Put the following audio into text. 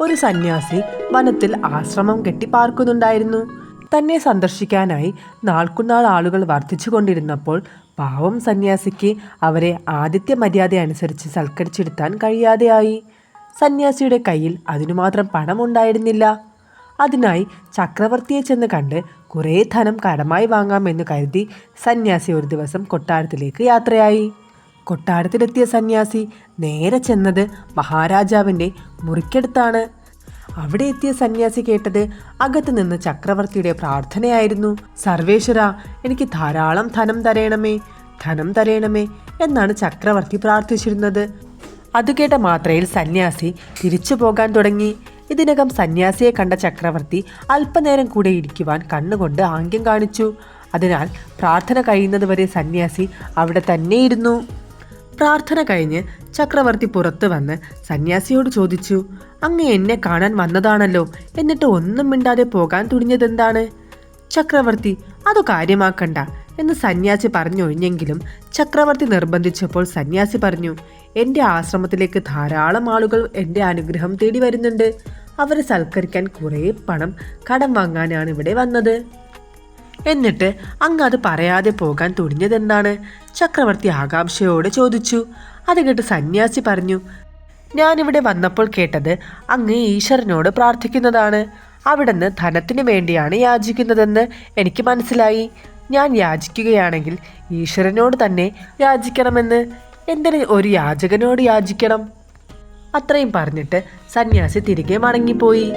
ഒരു സന്യാസി വനത്തിൽ ആശ്രമം കെട്ടി പാർക്കുന്നുണ്ടായിരുന്നു തന്നെ സന്ദർശിക്കാനായി നാൾക്കുനാൾ ആളുകൾ വർദ്ധിച്ചുകൊണ്ടിരുന്നപ്പോൾ പാവം സന്യാസിക്ക് അവരെ ആദിത്യ മര്യാദ അനുസരിച്ച് സൽക്കരിച്ചിരുത്താൻ കഴിയാതെയായി. സന്യാസിയുടെ കയ്യിൽ അതിനുമാത്രം പണമുണ്ടായിരുന്നില്ല. അതിനായി ചക്രവർത്തിയെ ചെന്ന് കണ്ട് കുറേ ധനം കടമായി വാങ്ങാമെന്ന് കരുതി സന്യാസി ഒരു ദിവസം കൊട്ടാരത്തിലേക്ക് യാത്രയായി. കൊട്ടാരത്തിലെത്തിയ സന്യാസി നേരെ ചെന്നത് മഹാരാജാവിന്റെ മുറിക്കടുത്താണ്. അവിടെ എത്തിയ സന്യാസി കേട്ടത് അകത്ത് നിന്ന് ചക്രവർത്തിയുടെ പ്രാർത്ഥനയായിരുന്നു. സർവേശ്വര എനിക്ക് ധാരാളം ധനം തരയണമേ ധനം തരയണമേ എന്നാണ് ചക്രവർത്തി പ്രാർത്ഥിച്ചിരുന്നത്. അത് കേട്ട മാത്രയിൽ സന്യാസി തിരിച്ചു പോകാൻ തുടങ്ങി. ഇതിനകം സന്യാസിയെ കണ്ട ചക്രവർത്തി അല്പനേരം കൂടെ ഇരിക്കുവാൻ കണ്ണുകൊണ്ട് ആംഗ്യം കാണിച്ചു. അതിനാൽ പ്രാർത്ഥന കഴിയുന്നതുവരെ സന്യാസി അവിടെ തന്നെയിരുന്നു. പ്രാർത്ഥന കഴിഞ്ഞ് ചക്രവർത്തി പുറത്തു വന്ന് സന്യാസിയോട് ചോദിച്ചു അങ്ങ് എന്നെ കാണാൻ വന്നതാണല്ലോ. എന്നിട്ട് ഒന്നും മിണ്ടാതെ പോകാൻ തുനിഞ്ഞതെന്താണ്? ചക്രവർത്തി അത് കാര്യമാക്കണ്ട എന്ന് സന്യാസി പറഞ്ഞൊഴിഞ്ഞെങ്കിലും ചക്രവർത്തി നിർബന്ധിച്ചപ്പോൾ സന്യാസി പറഞ്ഞു എന്റെ ആശ്രമത്തിലേക്ക് ധാരാളം ആളുകൾ എന്റെ അനുഗ്രഹം തേടി വരുന്നുണ്ട്. അവരെ സൽക്കരിക്കാൻ കുറേ പണം കടം വാങ്ങാനാണ് ഇവിടെ വന്നത്. എന്നിട്ട് അങ്ങ് അത് പറയാതെ പോകാൻ തുടിഞ്ഞതെന്താണ് ചക്രവർത്തി ആകാംക്ഷയോടെ ചോദിച്ചു. അത് കേട്ട് സന്യാസി പറഞ്ഞു ഞാനിവിടെ വന്നപ്പോൾ കേട്ടത് അങ്ങ് ഈശ്വരനോട് പ്രാർത്ഥിക്കുന്നതാണ്. അവിടുന്ന് ധനത്തിനു വേണ്ടിയാണ് യാചിക്കുന്നതെന്ന് എനിക്ക് മനസ്സിലായി. ഞാൻ യാചിക്കുകയാണെങ്കിൽ ഈശ്വരനോട് തന്നെ യാചിക്കണമെന്ന്. എന്തിന് ഒരു യാചകനോട് യാചിക്കണം? അത്രയും പറഞ്ഞിട്ട് സന്യാസി തിരികെ മടങ്ങിപ്പോയി.